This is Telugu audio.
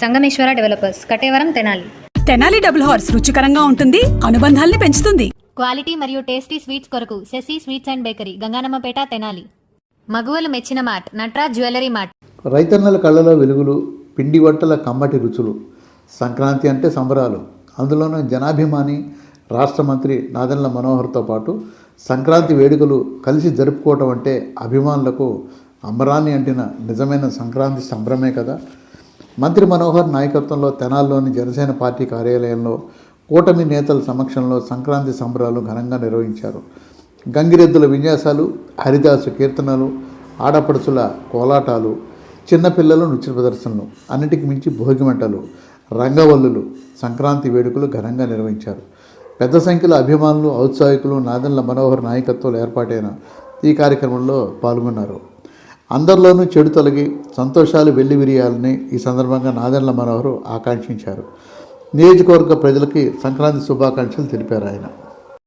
Sangameswara developers Kataveram Tenali. Tenali double horse రుచికరంగా ఉంటుంది అనుబంధాల్ని పెంచుతుంది. క్వాలిటీ మరియు టేస్టీ స్వీట్స్ కొరకు Sasi sweets and bakery Ganganammapeta Tenali. మగువలు మెచ్చిన మార్ట్ నట్రాజ్ జ్యువెలరీ మార్ట్ రైతన్నల కళ్ళలో వెలుగులు పిండి వంటల కమ్మటి రుచులు సంక్రాంతి అంటే సంబరాలు. అందులోనూ జనాభిమాని రాష్ట్ర మంత్రి నాదెండ్ల మనోహర్తో పాటు సంక్రాంతి వేడుకలు కలిసి జరుపుకోవటం అంటే అభిమానులకు అంబరాన్ని అంటిన నిజమైన సంక్రాంతి సంబరమే కదా. మంత్రి మనోహర్ నాయకత్వంలో తెనాల్లోని జనసేన పార్టీ కార్యాలయంలో కూటమి నేతల సమక్షంలో సంక్రాంతి సంబరాలు ఘనంగా నిర్వహించారు. గంగిరెద్దుల విన్యాసాలు హరిదాసు కీర్తనలు ఆడపడుచుల కోలాటాలు చిన్నపిల్లల నృత్య ప్రదర్శనలు అన్నిటికి మించి భోగిమంటలు రంగవల్లులు సంక్రాంతి వేడుకలు ఘనంగా నిర్వహించారు. పెద్ద సంఖ్యలో అభిమానులు ఔత్సాహికులు నాదెండ్ల మనోహర్ నాయకత్వంలో ఏర్పాటైన ఈ కార్యక్రమంలో పాల్గొన్నారు. అందరిలోనూ చెడు తొలగి సంతోషాలు వెళ్ళి విరియాలని ఈ సందర్భంగా నాదెండ్ల మనోహరు ఆకాంక్షించారు. నియోజకవర్గ ప్రజలకి సంక్రాంతి శుభాకాంక్షలు తెలిపారు ఆయన.